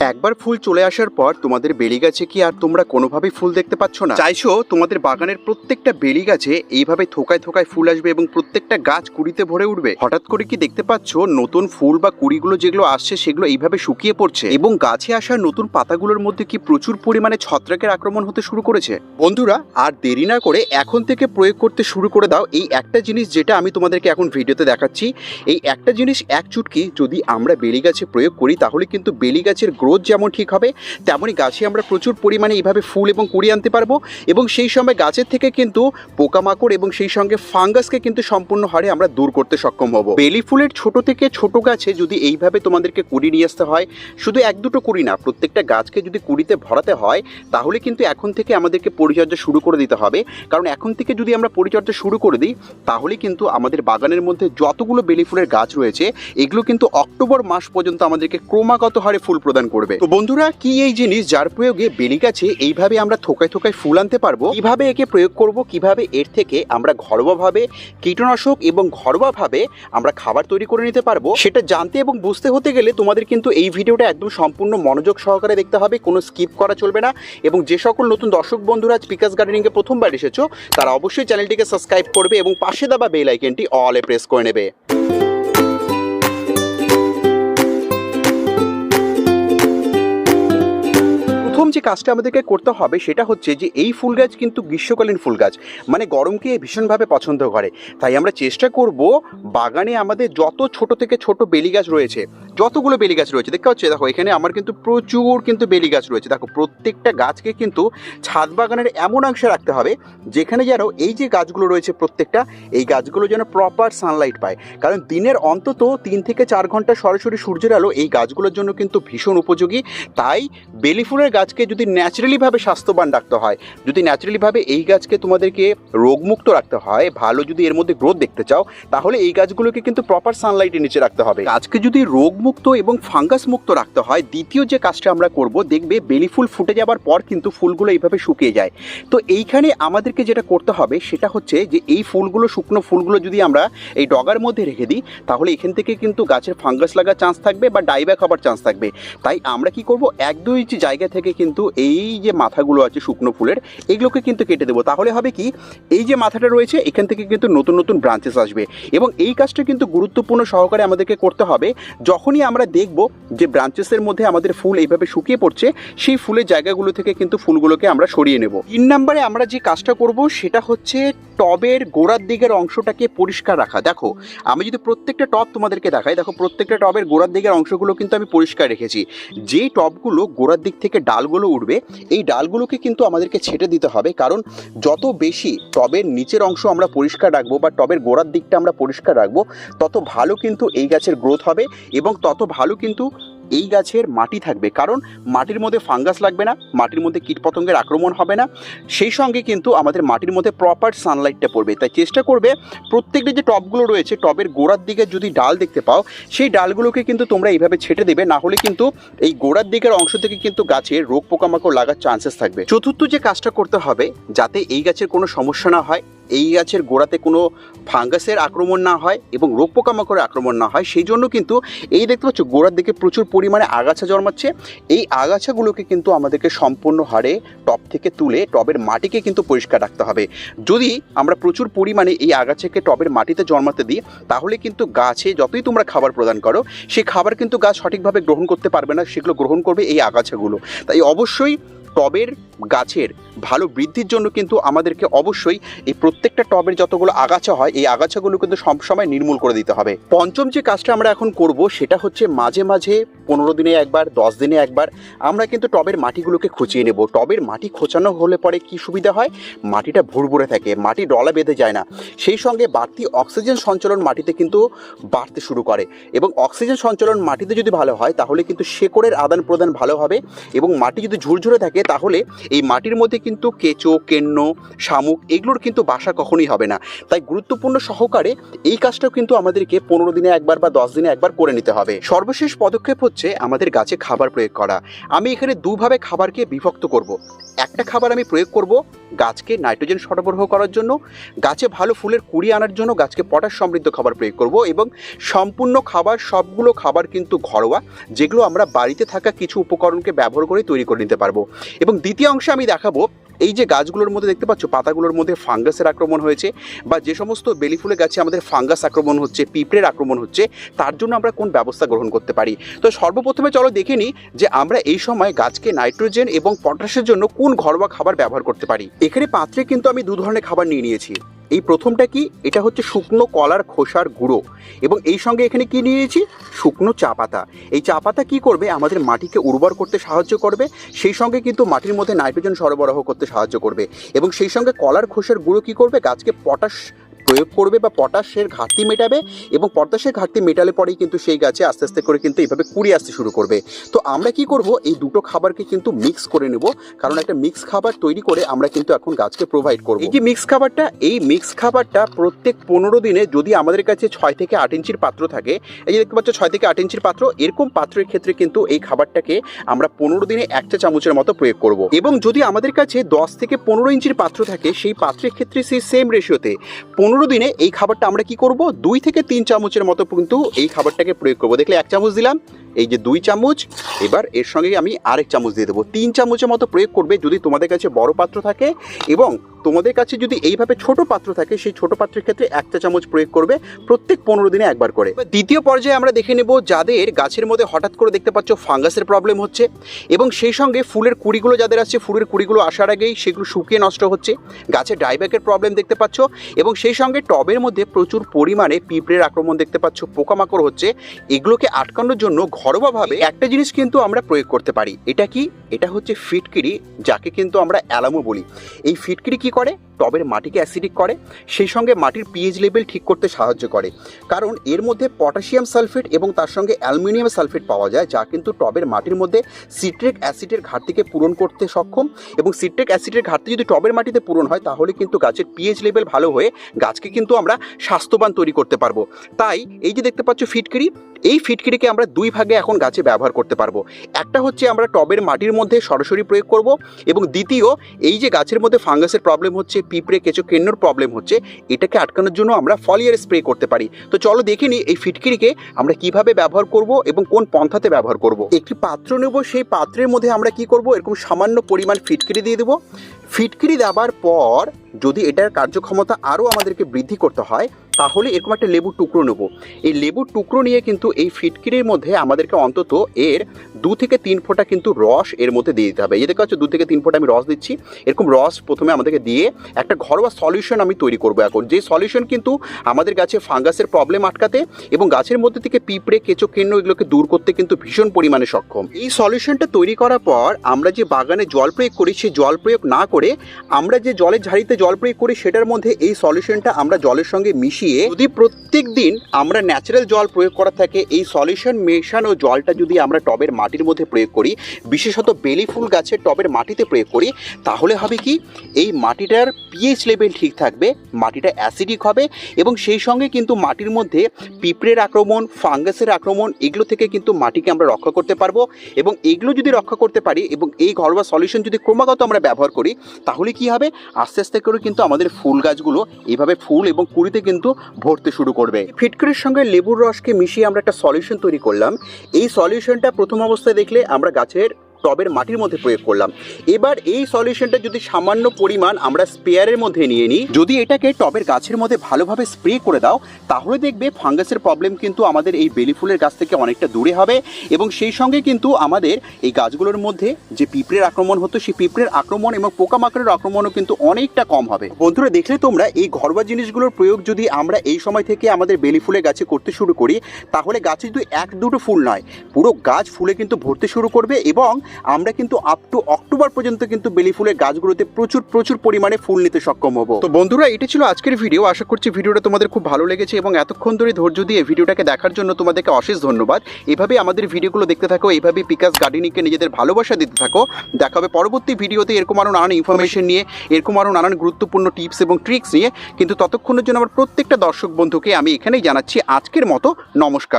একবার ফুল চলে আসার পর তোমাদের বেলি গাছে কি আর তোমরা কোনোভাবেই ফুল দেখতে পাচ্ছ না? চাইছো তোমাদের বাগানের প্রত্যেকটা বেলি গাছে এইভাবে থোকায় থোকায় ফুল আসবে এবং প্রত্যেকটা গাছ কুড়িতে ভরে উঠবে। হঠাৎ করে কি দেখতে পাচ্ছ নতুন ফুল বা কুড়িগুলো যেগুলো আসছে সেগুলো এইভাবে শুকিয়ে পড়ছে এবং গাছে আসা নতুন পাতাগুলোর মধ্যে কি প্রচুর পরিমাণে ছত্রাকের আক্রমণ হতে শুরু করেছে? বন্ধুরা, আর দেরি না করে এখন থেকে প্রয়োগ করতে শুরু করে দাও এই একটা জিনিস যেটা আমি তোমাদেরকে এখন ভিডিওতে দেখাচ্ছি। এই একটা জিনিস এক চুটকি যদি আমরা বেলি গাছে প্রয়োগ করি তাহলে কিন্তু বেলি গাছের গ্রোথ যেমন ঠিক হবে, তেমনই গাছে আমরা প্রচুর পরিমাণে এইভাবে ফুল এবং কুড়ি আনতে পারব এবং সেই সময় গাছের থেকে কিন্তু পোকামাকড় এবং সেই সঙ্গে ফাঙ্গাসকে কিন্তু সম্পূর্ণ হারে আমরা দূর করতে সক্ষম হব। বেলি ফুলের ছোট থেকে ছোট গাছে যদি এইভাবে তোমাদেরকে কুড়ি নিয়ে আসতে হয়, শুধু এক দুটো কুড়ি না, প্রত্যেকটা গাছকে যদি কুড়িতে ভরাতে হয়, তাহলে কিন্তু এখন থেকে আমাদেরকে পরিচর্যা শুরু করে দিতে হবে। কারণ এখন থেকে যদি আমরা পরিচর্যা শুরু করে দিই, তাহলে কিন্তু আমাদের বাগানের মধ্যে যতগুলো বেলি ফুলের গাছ রয়েছে, এগুলো কিন্তু অক্টোবর মাস পর্যন্ত আমাদেরকে ক্রমাগত হারে ফুল প্রদান করবে তো বন্ধুরা, কি এই জিনিস যার প্রয়োগে বেলি গাছে এইভাবে আমরা থোকায় থোকায় ফুল আনতে পারব? কীভাবে একে প্রয়োগ করব? কীভাবে এর থেকে আমরা ঘরোয়াভাবে কীটনাশক এবং ঘরোয়াভাবে আমরা খাবার তৈরি করে নিতে পারব, সেটা জানতে এবং বুঝতে হতে গেলে তোমাদের কিন্তু এই ভিডিওটা একদম সম্পূর্ণ মনোযোগ সহকারে দেখতে হবে, কোনো স্কিপ করা চলবে না। এবং যে সকল নতুন দর্শক বন্ধুরা পিকাস গার্ডেনিংয়ে প্রথমবার এসেছ, তারা অবশ্যই চ্যানেলটিকে সাবস্ক্রাইব করবে এবং পাশে দেওয়া বেল আইকনটি অলে প্রেস করে নেবে। প্রথম যে কাজটা আমাদেরকে করতে হবে সেটা হচ্ছে যে এই ফুল গাছ কিন্তু গ্রীষ্মকালীন ফুল গাছ। মানে গরমকে ভীষণভাবে পছন্দ করে। তাই আমরা চেষ্টা করব বাগানে আমাদের যত ছোট থেকে ছোট বেলি গাছ রয়েছে যতগুলো বেলি গাছ রয়েছে, দেখতে পাচ্ছি? দেখো, এখানে আমার কিন্তু প্রচুর কিন্তু বেলি গাছ রয়েছে। দেখো, প্রত্যেকটা গাছকে কিন্তু ছাদ বাগানের এমন অংশে রাখতে হবে, যেখানে যেন এই যে গাছগুলো রয়েছে প্রত্যেকটা, এই গাছগুলো যেন প্রপার সানলাইট পায়। কারণ দিনের অন্তত তিন থেকে চার ঘণ্টা সরাসরি সূর্যের আলো এই গাছগুলোর জন্য কিন্তু ভীষণ উপযোগী। তাই বেলি ফুলের গাছকে যদি ন্যাচারালিভাবে স্বাস্থ্যবান রাখতে হয়, যদি ন্যাচারালিভাবে এই গাছকে তোমাদেরকে রোগমুক্ত রাখতে হয়, ভালো যদি এর মধ্যে গ্রোথ দেখতে চাও, তাহলে এই গাছগুলোকে কিন্তু প্রপার সানলাইটের নিচে রাখতে হবে। গাছকে যদি রোগমুক্ত এবং ফাঙ্গাস মুক্ত রাখতে হয়। দ্বিতীয় যে কাজটা আমরা করব, দেখবে বেলি ফুল ফুটে যাবার পর কিন্তু ফুলগুলো এইভাবে শুকিয়ে যায়। তো এইখানে আমাদেরকে যেটা করতে হবে, সেটা হচ্ছে যে এই ফুলগুলো, শুকনো ফুলগুলো যদি আমরা এই ডগার মধ্যে রেখে দিই, তাহলে এখান থেকে কিন্তু গাছের ফাঙ্গাস লাগার চান্স থাকবে বা ডাইব্যাক হবার চান্স থাকবে। তাই আমরা কি করব, এক দুই যে জায়গা থেকে কিন্তু এই যে মাথাগুলো আছে শুকনো ফুলের, এগুলোকে কিন্তু কেটে দেবো। তাহলে হবে কি, এই যে মাথাটা রয়েছে, এখান থেকে কিন্তু নতুন নতুন ব্রাঞ্চেস আসবে। এবং এই কাজটা কিন্তু গুরুত্বপূর্ণ সহকারে আমাদেরকে করতে হবে। যখনই আমরা দেখব যে ব্রাঞ্চেসের মধ্যে আমাদের ফুল এইভাবে শুকিয়ে পড়ছে, সেই ফুলের জায়গাগুলো থেকে কিন্তু ফুলগুলোকে আমরা সরিয়ে নেব। তিন নম্বরে আমরা যে কাজটা করব, সেটা হচ্ছে টবের গোড়ার দিকের অংশটাকে পরিষ্কার রাখা। দেখো, আমি যদি প্রত্যেকটা টব তোমাদেরকে দেখাই, দেখো প্রত্যেকটা টবের গোড়ার দিকের অংশগুলো কিন্তু আমি পরিষ্কার রেখেছি। যেই টবগুলো গোড়ার দিক থেকে ডালগুলো উঠবে, এই ডালগুলোকে কিন্তু আমাদেরকে ছেটে দিতে হবে। কারণ যত বেশি টবের নিচের অংশ আমরা পরিষ্কার রাখব বা টবের গোড়ার দিকটা আমরা পরিষ্কার রাখব, তত ভালো কিন্তু এই গাছের গ্রোথ হবে এবং তত ভালো কিন্তু এই গাছের মাটি থাকবে। কারণ মাটির মধ্যে ফাঙ্গাস লাগবে না, মাটির মধ্যে কীটপতঙ্গের আক্রমণ হবে না। সেই সঙ্গে কিন্তু আমাদের মাটির মধ্যে প্রপার সানলাইটটা পড়বে। তাই চেষ্টা করবে প্রত্যেকটা যে টবগুলো রয়েছে, টবের গোড়ার দিকে যদি ডাল দেখতে পাও, সেই ডালগুলোকে কিন্তু তোমরা এইভাবে ছেটে দেবে। না হলে কিন্তু এই গোড়ার দিকের অংশ থেকে কিন্তু গাছের রোগ পোকামাকড় লাগার চান্সেস থাকবে। চতুর্থ যে কাজটা করতে হবে, যাতে এই গাছের কোনো সমস্যা না হয়, এই গাছের গোড়াতে কোনো ফাঙ্গাসের আক্রমণ না হয় এবং রোগ পোকামাকড়ের আক্রমণ না হয়, সেই জন্য কিন্তু এই দেখতে পাচ্ছ গোড়ার দিকে প্রচুর পরিমাণে আগাছা জন্মাচ্ছে, এই আগাছাগুলোকে কিন্তু আমাদেরকে সম্পূর্ণ হারে টপ থেকে তুলে টবের মাটিকে কিন্তু পরিষ্কার রাখতে হবে। যদি আমরা প্রচুর পরিমাণে এই আগাছাকে টবের মাটিতে জন্মাতে দিই, তাহলে কিন্তু গাছে যতই তোমরা খাবার প্রদান করো সেই খাবার কিন্তু গাছ সঠিকভাবে গ্রহণ করতে পারবে না, সেগুলো গ্রহণ করবে এই আগাছাগুলো। তাই অবশ্যই টবের গাছের ভালো বৃদ্ধির জন্য কিন্তু আমাদেরকে অবশ্যই এই প্রত্যেকটা টবের যতগুলো আগাছা হয়, এই আগাছাগুলো কিন্তু সবসময় নির্মূল করে দিতে হবে। পঞ্চম যে কাজটা আমরা এখন করব, সেটা হচ্ছে মাঝে মাঝে পনেরো দিনে একবার, দশ দিনে একবার আমরা কিন্তু টবের মাটিগুলোকে খুঁচিয়ে নেব। টবের মাটি খোঁচানো হলে পরে কি সুবিধা হয়? মাটিটা ভুরভুরে থাকে, মাটি ডলা বেঁধে যায় না। সেই সঙ্গে বাড়তি অক্সিজেন সঞ্চালন মাটিতে কিন্তু বাড়তে শুরু করে এবং অক্সিজেন সঞ্চালন মাটিতে যদি ভালো হয়, তাহলে কিন্তু শেকড়ের আদান প্রদান ভালো হবে এবং মাটি যদি ঝুরঝুরে থাকে তাহলে এই মাটির মধ্যে কিন্তু কেঁচো, কেন্ন, শামুক এগুলোর কিন্তু বাসা কখনোই হবে না। তাই গুরুত্বপূর্ণ সহকারে এই কাজটাও কিন্তু আমাদেরকে পনেরো দিনে একবার বা দশ দিনে একবার করে নিতে হবে। সর্বশেষ পদক্ষেপ হচ্ছে আমাদের গাছে খাবার প্রয়োগ করা। আমি এখানে দুভাবে খাবারকে বিভক্ত করব। একটা খাবার আমি প্রয়োগ করব গাছকে নাইট্রোজেন সরবরাহ করার জন্য, গাছে ভালো ফুলের কুড়ি আনার জন্য গাছকে পটাশ সমৃদ্ধ খাবার প্রয়োগ করব এবং সম্পূর্ণ খাবার, সবগুলো খাবার কিন্তু ঘরোয়া, যেগুলো আমরা বাড়িতে থাকা কিছু উপকরণকে ব্যবহার করে তৈরি করে নিতে পারব। এবং দ্বিতীয় অংশে আমি দেখাবো এই যে গাছগুলোর মধ্যে দেখতে পাচ্ছ, পাতাগুলোর মধ্যে ফাঙ্গাসের আক্রমণ হয়েছে বা যে সমস্ত বেলি ফুলের গাছে আমাদের ফাঙ্গাস আক্রমণ হচ্ছে, পিঁপড়ের আক্রমণ হচ্ছে, তার জন্য আমরা কোন ব্যবস্থা গ্রহণ করতে পারি? তো সর্বপ্রথমে চলো দেখে নিই যে আমরা এই সময় গাছকে নাইট্রোজেন এবং পটাশের জন্য কোন ঘরোয়া খাবার ব্যবহার করতে পারি? এখানে পাত্রে কিন্তু আমি দু ধরনের খাবার নিয়ে নিয়েছি। এই প্রথমটা কি? এটা হচ্ছে শুকনো কলার খোসার গুঁড়ো। এবং এই সঙ্গে এখানে কি নিয়েছি? শুকনো চা পাতা। এই চা পাতা কী করবে? আমাদের মাটিকে উর্বর করতে সাহায্য করবে। সেই সঙ্গে কিন্তু মাটির মধ্যে নাইট্রোজেন সরবরাহ করতে সাহায্য করবে। এবং সেই সঙ্গে কলার খোসার গুঁড়ো কী করবে? গাছকে পটাশ প্রয়োগ করবে বা পটাশের ঘাটতি মেটাবে এবং পটাশের ঘাটতি মেটালে পরেই কিন্তু সেই গাছে আস্তে আস্তে করে কিন্তু এইভাবে কুড়ি আসতে শুরু করবে। তো আমরা কি করব? এই দুটো খাবারকে কিন্তু মিক্স করে নেব। কারণ একটা মিক্স খাবার তৈরি করে আমরা কিন্তু এখন গাছকে প্রোভাইড করব। এই যে মিক্স খাবারটা, এই মিক্স খাবারটা প্রত্যেক পনেরো দিনে যদি আমাদের কাছে ছয় থেকে আট ইঞ্চির পাত্র থাকে, এই যে দেখতে পাচ্ছ ছয় থেকে আট ইঞ্চির পাত্র, এরকম পাত্রের ক্ষেত্রে কিন্তু এই খাবারটাকে আমরা পনেরো দিনে একটা চামচের মতো প্রয়োগ করব। এবং যদি আমাদের কাছে দশ থেকে পনেরো ইঞ্চির পাত্র থাকে, সেই পাত্রের ক্ষেত্রে সেই সেম রেশিওতে পনেরো দিনে এই খাবারটা আমরা কি করব? দুই থেকে তিন চামচের মতো কিন্তু এই খাবারটাকে প্রয়োগ করব। দেখলে এক চামচ দিলাম এই যে দুই চামচ, এবার এর সঙ্গে আমি আরেক চামচ দিয়ে দেবো। তিন চামচের মতো প্রয়োগ করবে যদি তোমাদের কাছে বড় পাত্র থাকে এবং তোমাদের কাছে যদি এইভাবে ছোট পাত্র থাকে, সেই ছোট পাত্রের ক্ষেত্রে একটা চামচ প্রয়োগ করবে প্রত্যেক পনেরো দিনে একবার করে। দ্বিতীয় পর্যায়ে আমরা দেখে নেব যাদের গাছের মধ্যে হঠাৎ করে দেখতে পাচ্ছ ফাঙ্গাসের প্রবলেম হচ্ছে এবং সেই সঙ্গে ফুলের কুড়িগুলো যাদের আসছে ফুলের কুড়িগুলো আসার আগেই সেগুলো শুকিয়ে নষ্ট হচ্ছে। গাছে ডাইব্যাকের প্রবলেম দেখতে পাচ্ছ এবং সেই সঙ্গে টবের মধ্যে প্রচুর পরিমাণে পিঁপড়ের আক্রমণ দেখতে পাচ্ছ, পোকামাকড় হচ্ছে। এগুলোকে আটকানোর জন্য ঘরোয়াভাবে একটা জিনিস কিন্তু আমরা প্রয়োগ করতে পারি। এটা কি? এটা হচ্ছে ফিটকিরি, যাকে কিন্তু আমরা অ্যালামো বলি। এই ফিটকিরি কি করে? টবের মাটিকে অ্যাসিডিক করে, সেই সঙ্গে মাটির পিএইচ লেভেল ঠিক করতে সাহায্য করে। কারণ এর মধ্যে পটাশিয়াম সালফেট এবং তার সঙ্গে অ্যালুমিনিয়াম সালফেট পাওয়া যায়, যা কিন্তু টবের মাটির মধ্যে সিট্রিক অ্যাসিডের ঘাটতিকে পূরণ করতে সক্ষম। এবং সিট্রিক অ্যাসিডের ঘাটতি যদি টবের মাটিতে পূরণ হয়, তাহলে কিন্তু গাছের পিএইচ লেভেল ভালো হয়ে গাছকে কিন্তু আমরা স্বাস্থ্যবান তৈরি করতে পারব। তাই এই যে দেখতে পাচ্ছ ফিটকিরি, এই ফিটকিরিকে আমরা দুই ভাগে এখন গাছে ব্যবহার করতে পারব। একটা হচ্ছে আমরা টবের মাটির মধ্যে সরাসরি প্রয়োগ করব এবং দ্বিতীয়, এই যে গাছের মধ্যে ফাঙ্গাসের প্রবলেম হচ্ছে, পিঁপড়ে কেঁচো কেন্নর প্রবলেম হচ্ছে, এটাকে আটকানোর জন্য আমরা ফলিয়ার স্প্রে করতে পারি। তো চলো দেখে নিই এই ফিটকিরিকে আমরা কীভাবে ব্যবহার করব এবং কোন পন্থাতে ব্যবহার করব। একটি পাত্র নেব, সেই পাত্রের মধ্যে আমরা কি করব, এরকম সামান্য পরিমাণ ফিটকিরি দিয়ে দেবো। ফিটকিরি দেওয়ার পর যদি এটার কার্যক্ষমতা আরও আমাদেরকে বৃদ্ধি করতে হয় তাহলে এরকম একটা লেবুর টুকরো নেব। এই লেবুর টুকরো নিয়ে কিন্তু এই ফিটকিরির মধ্যে আমাদেরকে অন্তত এর দু থেকে তিন ফোঁটা কিন্তু রস এর মধ্যে দিয়ে দিতে হবে। এই দেখা যাচ্ছে দু থেকে তিন ফোঁটা আমি রস দিচ্ছি। এরকম রস প্রথমে আমাদেরকে দিয়ে একটা ঘরোয়া সলিউশন আমি তৈরি করব এখন। যে সলিউশন কিন্তু আমাদের গাছে ফাঙ্গাসের প্রবলেম আটকাতে এবং গাছের মধ্যে থেকে পিঁপড়ে, কেঁচো, কেন্ন এগুলোকে দূর করতে কিন্তু ভীষণ পরিমাণে সক্ষম। এই সলিউশনটা তৈরি করার পর আমরা যে বাগানে জল প্রয়োগ করি সেই জল প্রয়োগ না করে আমরা যে জলের ঝাড়িতে জল প্রয়োগ করি, সেটার মধ্যে এই সলিউশনটা আমরা জলের সঙ্গে মিশিয়ে যদি প্রত্যেক দিন আমরা ন্যাচারাল জল প্রয়োগ করা থাকে, এই সলিউশন মেশানো জলটা যদি আমরা টবের মাটির মধ্যে প্রয়োগ করি, বিশেষত বেলি ফুল গাছের টবের মাটিতে প্রয়োগ করি, তাহলে হবে কি? এই মাটিটার পিএইচ লেভেল ঠিক থাকবে, মাটিটা অ্যাসিডিক হবে এবং সেই সঙ্গে কিন্তু মাটির মধ্যে পিঁপড়ের আক্রমণ ফাঙ্গাসের আক্রমণ, এগুলো থেকে কিন্তু মাটিকে আমরা রক্ষা করতে পারব এবং এগুলো যদি রক্ষা করতে পারি এবং এই ঘরোয়া সলিউশন যদি ক্রমাগত আমরা ব্যবহার করি, তাহলে কি হবে? আস্তে আস্তে করে কিন্তু আমাদের ফুল গাছগুলো এইভাবে ফুল এবং কুড়িতে কিন্তু ভরতে শুরু করবে। ফিটকিরির সঙ্গে লেবুর রসকে মিশিয়ে আমরা একটা সলিউশন তৈরি করলাম। এই সলিউশনটা প্রথম অবস্থায় দেখলে আমরা গাছের টবের মাটির মধ্যে প্রয়োগ করলাম। এবার এই সলিউশনটা যদি সামান্য পরিমাণ আমরা স্পেয়ারের মধ্যে নিয়ে নিই, যদি এটাকে টবের গাছের মধ্যে ভালোভাবে স্প্রে করে দাও, তাহলে দেখবে ফাঙ্গাসের প্রবলেম কিন্তু আমাদের এই বেলি ফুলের গাছ থেকে অনেকটা দূরে হবে এবং সেই সঙ্গে কিন্তু আমাদের এই গাছগুলোর মধ্যে যে পিঁপড়ের আক্রমণ হতো, সেই পিঁপড়ের আক্রমণ এবং পোকামাকড়ের আক্রমণও কিন্তু অনেকটা কম হবে। বন্ধুরা, দেখলে তোমরা এই ঘরোয়া জিনিসগুলোর প্রয়োগ যদি আমরা এই সময় থেকে আমাদের বেলি ফুলের গাছে করতে শুরু করি, তাহলে গাছে শুধু এক দুটো ফুল নয়, পুরো গাছ ফুলে কিন্তু ভরতে শুরু করবে এবং আমরা কিন্তু আপ টু অক্টোবর পর্যন্ত কিন্তু বেলি ফুলের গাছগুলোতে প্রচুর প্রচুর পরিমাণে ফুল নিতে সক্ষম হব। তো বন্ধুরা, এটা ছিল আজকের ভিডিও আশা করছি ভিডিওটা তোমাদের খুব ভালো লেগেছে এবং এতক্ষণ ধরে ধৈর্য দিয়ে ভিডিওটাকে দেখার জন্য তোমাদেরকে অশেষ ধন্যবাদ। এভাবে আমাদের ভিডিওগুলো দেখতে থাকো এইভাবে পিকাস গার্ডেনিংকে নিজেদের ভালোবাসা দিতে থাকো। দেখা হবে পরবর্তী ভিডিওতে এরকম আরও নানান ইনফরমেশন নিয়ে, এরকম আরও নানান গুরুত্বপূর্ণ টিপস এবং ট্রিক্স নিয়ে। কিন্তু ততক্ষণের জন্য আমার প্রত্যেকটা দর্শক বন্ধুকে আমি এখানেই জানাচ্ছি আজকের মতো নমস্কার।